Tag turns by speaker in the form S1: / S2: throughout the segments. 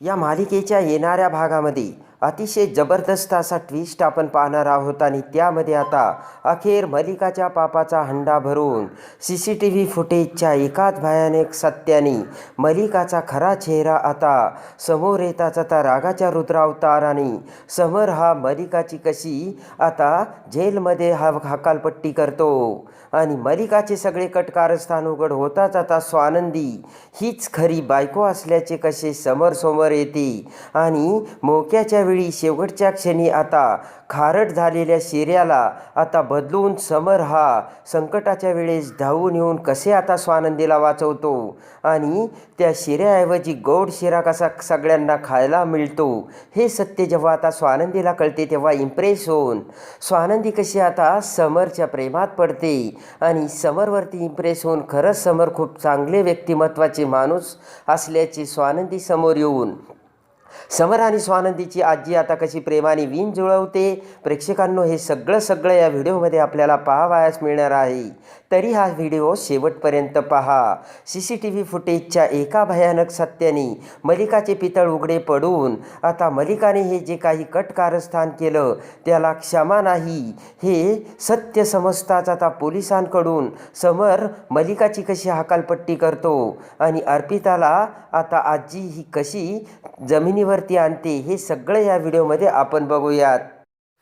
S1: या मालिकेच्या येणाऱ्या भागामध्ये अतिशय जबरदस्त असा ट्विस्ट आपण पाहणार आहोत आणि त्यामध्ये आता अखेर मलिकाच्या पापाचा हंडा भरून सी सी टी व्ही फुटेजच्या एकाच भयानक सत्याने मलिकाचा खरा चेहरा आता समोर येताच आता रागाच्या रुद्रावताराने समर हा मलिकाची कशी आता जेलमध्ये हा हकालपट्टी करतो. आणि मलिकाचे सगळे कटकारस्थान उघड होताच आता स्वानंदी. हीच खरी बायको असल्याचे कसे समोर येते. आणि मोक्याच्या वेळी शेवटच्या क्षणी आता खारट झालेल्या शिर्याला आता बदलून समर हा संकटाच्या वेळेस धावून येऊन कसे आता स्वानंदीला वाचवतो? आणि त्या शिऱ्याऐवजी गोड शिरा कसा सगळ्यांना खायला मिळतो? हे सत्य जेव्हा आता स्वानंदीला कळते तेव्हा इम्प्रेस होऊन स्वानंदी कशी आता समरच्या प्रेमात पडते आणि समरवरती इम्प्रेस होऊन खरंच समर खूप चांगले व्यक्तिमत्वाचे माणूस असल्याचे स्वानंदी समोर येऊन समर आणि स्वानंदीची आजी आता कशी प्रेमाने विण जुळवते? प्रेक्षकांनो हे सगळं सगळं या व्हिडिओमध्ये आपल्याला पाहावयास मिळणार आहे. तरी हा व्हिडिओ शेवटपर्यंत पहा. सी सी टी व्ही फुटेजच्या एका भयानक सत्याने मलिकाचे पितळ उघडे पडून आता मलिकाने हे जे काही कट कारस्थान केलं त्याला क्षमा नाही. हे सत्य समजताच आता पोलिसांकडून समर मलिकाची कशी हकालपट्टी करतो आणि अर्पिताला आता आजी ही कशी जमिनीवरती आणते हे सगळं या व्हिडिओमध्ये आपण बघूयात.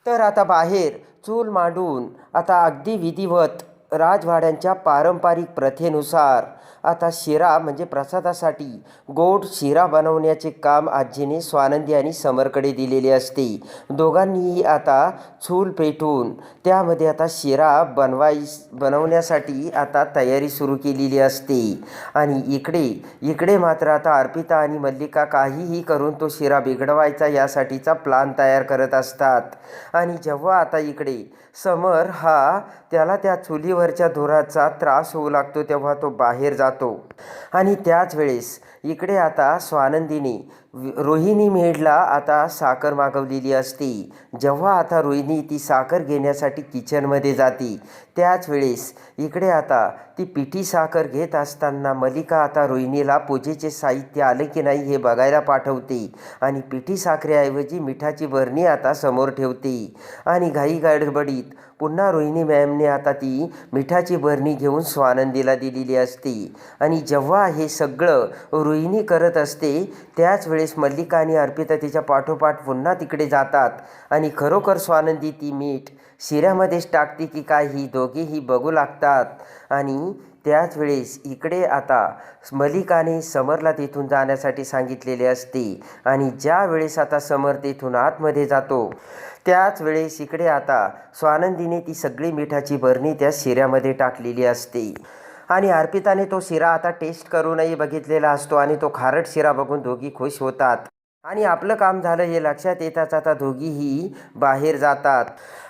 S1: तर आता बाहेर चूल मांडून आता अगदी विधिवत राजवाड्यांच्या पारंपरिक प्रथेनुसार. आता शिरा म्हणजे प्रसादासाठी गोड शिरा बनवण्याचे काम आजीने स्वानंदी आणि समरकडे दिलेले असते. दोघांनीही आता चूल पेटून त्यामध्ये आता शिरा बनवाय बनवण्यासाठी आता तयारी सुरू केलेली असते. आणि इकडे इकडे मात्र आता अर्पिता आणि मल्लिका काहीही करून तो शिरा बिघडवायचा यासाठीचा प्लान तयार करत असतात. आणि जेव्हा आता इकडे समर हा त्याला त्या चुलीवरच्या धुराचा त्रास होऊ लागतो तेव्हा तो बाहेर जातो. आणि त्याच वेळेस इकडे आता स्वानंदीने रोहिणी मेढला आता साखर मागवलेली असते. जेव्हा आता रोहिणी ती साखर घेण्यासाठी किचनमध्ये जाते त्याच वेळेस इकडे आता ती पिठी साखर घेत असताना मलिका आता रोहिणीला पूजेचे साहित्य आले की नाही हे बघायला पाठवते आणि पिठी साखरेऐवजी मिठाची बरणी आता समोर ठेवते. आणि घाई गडबडीत पुन्हा रोहिणी मॅमने आता ती मिठाची बरणी घेऊन स्वानंदीला दिलेली असते. आणि जेव्हा हे सगळं रोहिणी करत असते त्याच वेळेस मल्लिका आणि अर्पिता तिच्या पाठोपाठ पुन्हा तिकडे जातात आणि खरोखर स्वानंदी ती मीठ शिऱ्यामध्येच टाकते की काय ही दोघेही बघू लागतात. आणि त्याच वेळेस इकडे आता मलिकाने समरला तिथून जाण्यासाठी सांगितलेले असते आणि ज्या वेळेस आता समर तिथून आतमध्ये जातो त्याच वेळेस इकडे आता स्वानंदीने ती सगळी मिठाची बरणी त्या शिऱ्यामध्ये टाकलेली असते. आणि अर्पिताने तो शिरा आता टेस्ट करूनही बघितलेला असतो आणि तो खारट शिरा बघून दोघी खुश होतात. आणि आपलं काम झालं हे लक्षात येताच आता दोघीही बाहेर जातात.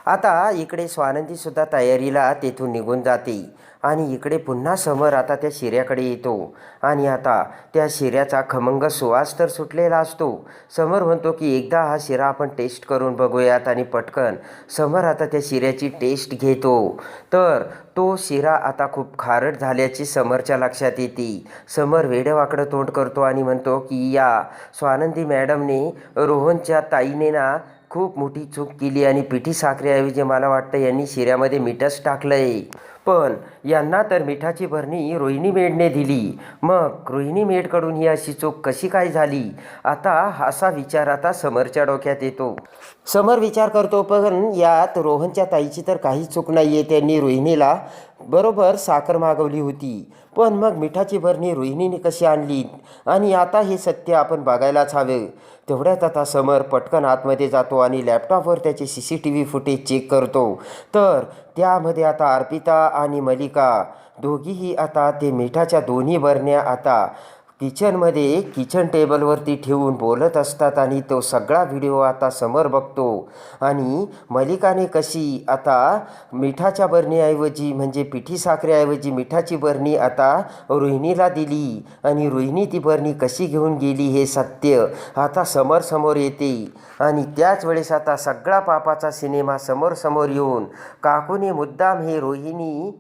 S1: आता इकडे स्वानंदीसुद्धा तयारीला तेथून निघून जाते. आणि इकडे पुन्हा समर आता त्या शिऱ्याकडे येतो. आणि आता त्या शिऱ्याचा खमंग सुवास तर सुटलेला असतो. समर म्हणतो की एकदा हा शिरा आपण टेस्ट करून बघूयात आणि पटकन. समर आता त्या शिऱ्याची टेस्ट घेतो. तर तो शिरा आता खूप खारट झाल्याची समरच्या लक्षात येते. समर वेडेवाकडं तोंड करतो आणि म्हणतो की या स्वानंदी मॅडमने रोहनच्या ताईने ना खूप मोठी चूक केली आणि पिठी साखरेऐवजी मला वाटतं यांनी शिऱ्यामध्ये मिठच टाकलं आहे पण यांना तर मिठाची भरणी रोहिणी मेडने दिली. मग रोहिणी मेडकडून ही अशी चूक कशी काय झाली? आता असा विचार आता समरच्या डोक्यात येतो. समर विचार करतो पण यात रोहनच्या ताईची तर काही चूक नाही आहे त्यांनी रोहिणीला बरोबर साखर मागवली होती. पण मग मिठाची भरणी रोहिणीने कशी आणली? आणि आता हे सत्य आपण बघायलाच हवे. तेवढ्यात आता समर पटकन आतमध्ये जातो आणि लॅपटॉपवर त्याचे C C T V footage check करतो. तर त्यामध्ये आता अर्पिता आणि मलिका. दोघीही आता ते मिठाच्या दोन्ही बरण्या आता किचनमध्ये किचन टेबलवरती ठेवून बोलत असतात आणि तो सगळा व्हिडिओ आता समोर बघतो. आणि मलिकाने कशी आता मिठाच्या बरणीऐवजी म्हणजे पिठी साखरेऐवजी मिठाची बरणी आता रोहिणीला दिली आणि रोहिणी ती बरणी कशी घेऊन गेली हे सत्य आता समोर समोर येते. आणि त्याच वेळेस आता सगळा पापाचा सिनेमा समोर समोर येऊन काकूने मुद्दाम हे रोहिणी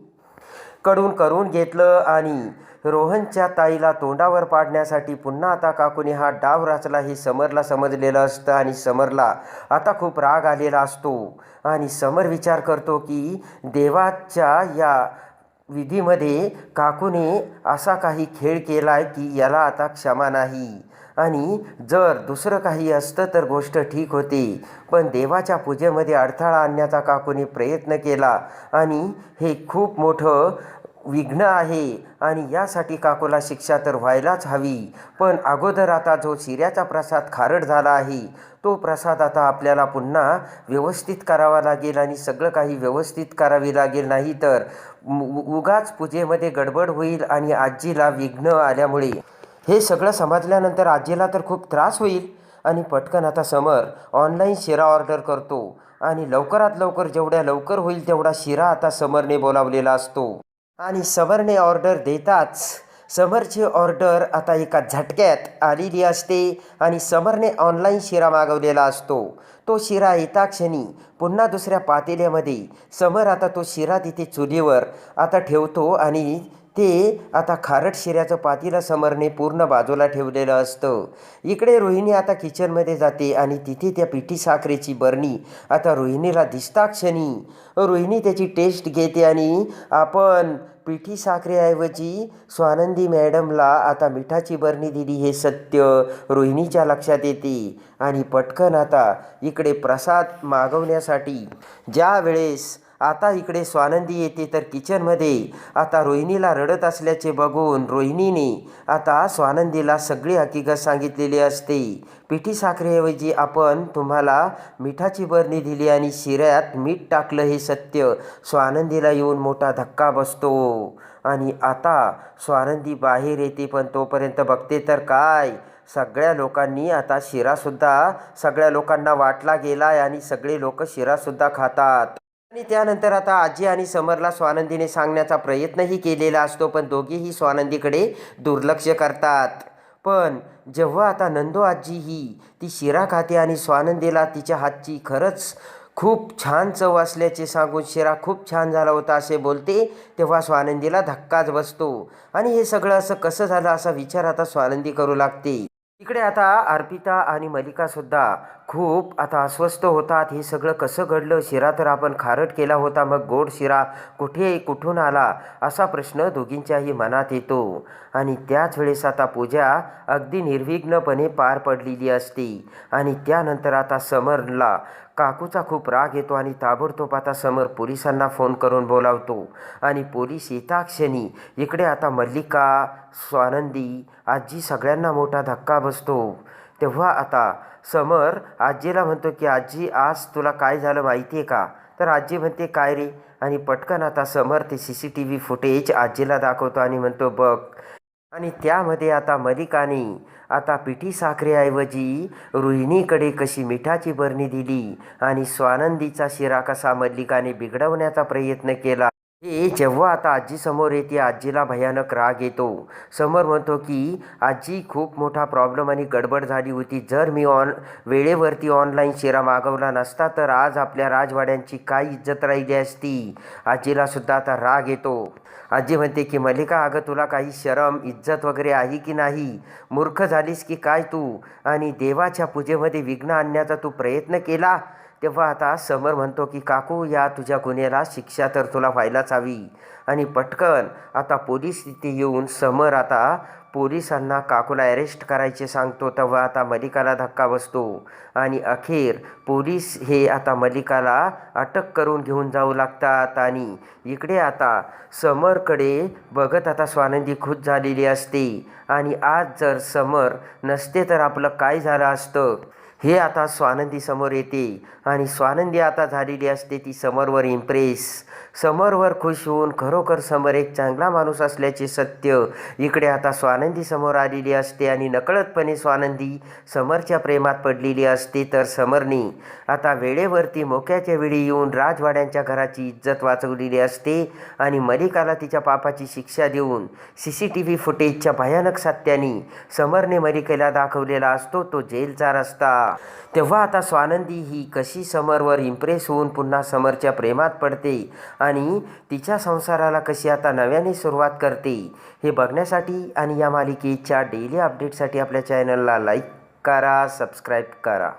S1: कडून करून घेतलं आणि रोहनच्या ताईला तोंडावर पाडण्यासाठी पुन्हा आता काकूने हा डाव रचला हे समरला समजलेलं असतं आणि समरला आता खूप राग आलेला असतो. आणि समर विचार करतो की देवाच्या या विधीमध्ये काकूने असा काही खेळ केला आहे की याला आता क्षमा नाही. आणि जर दुसरं काही असतं तर गोष्ट ठीक होती. पण देवाच्या पूजेमध्ये अडथळा आणण्याचा काकूने प्रयत्न केला. आणि हे खूप मोठं विघ्न आहे आणि यासाठी काकूला शिक्षा तर व्हायलाच हवी. पण अगोदर आता जो शिऱ्याचा प्रसाद खारट झाला आहे तो प्रसाद आता आपल्याला पुन्हा व्यवस्थित करावा लागेल आणि सगळं काही व्यवस्थित करावे लागेल. नाही तर उ- उगाच पूजेमध्ये गडबड होईल आणि आजीला विघ्न आल्यामुळे. हे सगळं समजल्यानंतर आजीला तर खूप त्रास होईल. आणि पटकन आता समर ऑनलाईन शिरा ऑर्डर करतो आणि लवकरात लवकर जेवढ्या लवकर होईल तेवढा शिरा आता समरने बोलावलेला असतो. आणि समरने ऑर्डर देताच समरची ऑर्डर आता एका झटक्यात आलेली असते आणि समरने ऑनलाईन शिरा मागवलेला असतो. तो शिरा येता क्षणी पुन्हा दुसऱ्या पातेल्यामध्ये समर आता तो शिरा तिथे चुलीवर आता ठेवतो आणि ते आता खारट शिऱ्याचं पातीला समरने पूर्ण बाजूला ठेवलेलं असतं. इकडे रोहिणी आता किचनमध्ये जाते आणि तिथे त्या पिठी साखरेची बरणी आता रोहिणीला दिसता क्षणी. रोहिणी त्याची टेस्ट घेते आणि आपण पिठी साखरेऐवजी स्वानंदी मॅडमला आता मिठाची बरणी दिली हे सत्य रोहिणीच्या लक्षात येते. आणि पटकन आता इकडे प्रसाद मागवण्यासाठी ज्या वेळेस आता इकडे स्वानंदी येते तर किचनमध्ये. आता रोहिणीला रडत असल्याचे बघून रोहिणीने आता स्वानंदीला सगळी हकीकत सांगितलेली असते. पिठी साखरेऐवजी आपण तुम्हाला मिठाची बरणी दिली आणि शिऱ्यात मीठ टाकलं हे सत्य स्वानंदीला येऊन मोठा धक्का बसतो. आणि आता स्वानंदी बाहेर येते पण तोपर्यंत बघते तर काय? सगळ्या लोकांनी आता शिरासुद्धा सगळ्या लोकांना वाटला गेला आहे आणि सगळे लोक शिरासुद्धा खातात. आणि त्यानंतर आता आजी आणि समरला स्वानंदीने सांगण्याचा प्रयत्नही केलेला असतो पण दोघेही स्वानंदीकडे दुर्लक्ष करतात. पण जेव्हा आता नंदो आजी ही ती शिरा खाते आणि स्वानंदीला तिच्या हातची खरंच खूप छान चव असल्याचे सांगून शिरा खूप छान झाला होता असे बोलते तेव्हा स्वानंदीला धक्काच बसतो. आणि हे सगळं असं कसं झालं असा विचार आता स्वानंदी करू लागते. इकडे आता अर्पिता आणि मलिकासुद्धा खूप आता अस्वस्थ होतात. हे सगळं कसं घडलं? शिरा तर आपण खारट केला होता मग गोड शिरा कुठे कुठून आला? असा प्रश्न दोघींच्याही मनात येतो. आणि त्याच वेळेस आता पूजा अगदी निर्विघ्नपणे पार पडलेली असते. आणि त्यानंतर आता समरला काकूचा खूप राग येतो आणि ताबडतोब आता समर पोलिसांना फोन करून बोलावतो. आणि पोलीस येता क्षणी इकडे आता मल्लिका स्वानंदी आजी सगळ्यांना मोठा धक्का बसतो. तेव्हा आता समर आजीला म्हणतो की आजी आज तुला काय झालं माहिती आहे का? तर आजी म्हणते काय रे? आणि पटकन आता समर ते C C T V footage आजीला दाखवतो आणि म्हणतो बघ. आणि त्यामध्ये आता मलिकाने आता पिठी साखरेऐवजी रोहिणीकडे कशी मिठाची बरणी दिली आणि स्वानंदीचा शिरा कसा मल्लिकाने बिघडवण्याचा प्रयत्न केला. हे जेव्हा आता आजीसमोर येते आजीला भयानक राग येतो. समोर म्हणतो की आजी खूप मोठा प्रॉब्लेम आणि गडबड झाली होती. जर मी ऑन वेळेवरती ऑनलाईन शिरा मागवला नसता तर आज आपल्या राजवाड्यांची काय इज्जत राहिली असती? आजीला सुद्धा आता राग येतो. आजी म्हणते की मल्लिका अगं तुला काही शरम इज्जत वगैरे आहे की नाही? मूर्ख झालीस की काय तू? आणि देवाच्या पूजेमध्ये विघ्न आणण्याचा तू प्रयत्न केला? तेव्हा आता समर म्हणतो की काकू या तुझ्या गुन्ह्याला शिक्षा तर तुला व्हायलाच हवी. आणि पटकन आता पोलीस तिथे येऊन समर आता पोलिसांना काकूला अरेस्ट करायचे सांगतो तेव्हा आता मलिकाला धक्का बसतो. आणि अखेर पोलीस हे आता मलिकाला अटक करून घेऊन जाऊ लागतात. आणि इकडे आता समरकडे बघत आता स्वानंदी खुश झालेली असते. आणि आज जर समर नसते तर आपलं काय झालं असतं? हे आता स्वानंदी समोर येते. आणि स्वानंदी आता झालेली असते ती समरवर इम्प्रेस समरवर खुश होऊन खरोखर समर एक चांगला माणूस असल्याचे सत्य. इकडे आता स्वानंदी समोर आलेली असते आणि नकळतपणे स्वानंदी समरच्या प्रेमात पडलेली असते तर समरने आता वेळेवरती मोक्याच्या वेळी येऊन राजवाड्यांच्या घराची इज्जत वाचवलेली असते आणि मलिकाला तिच्या पापाची शिक्षा देऊन सी सी टी व्ही फुटेजच्या भयानक सत्याने समरने मलिकेला दाखवलेला असतो तो जेलचा रस्ता. तेव्हा आता स्वानंदी ही कशी समरवर इम्प्रेस होऊन पुन्हा समरच्या प्रेमात पडते आणि तिच्या संसाराला कशी आता नव्याने सुरुवात करते हे बघण्यासाठी आणि या मालिकेच्या डेली अपडेटसाठी आपल्या चॅनलला लाईक करा सबस्क्राईब करा.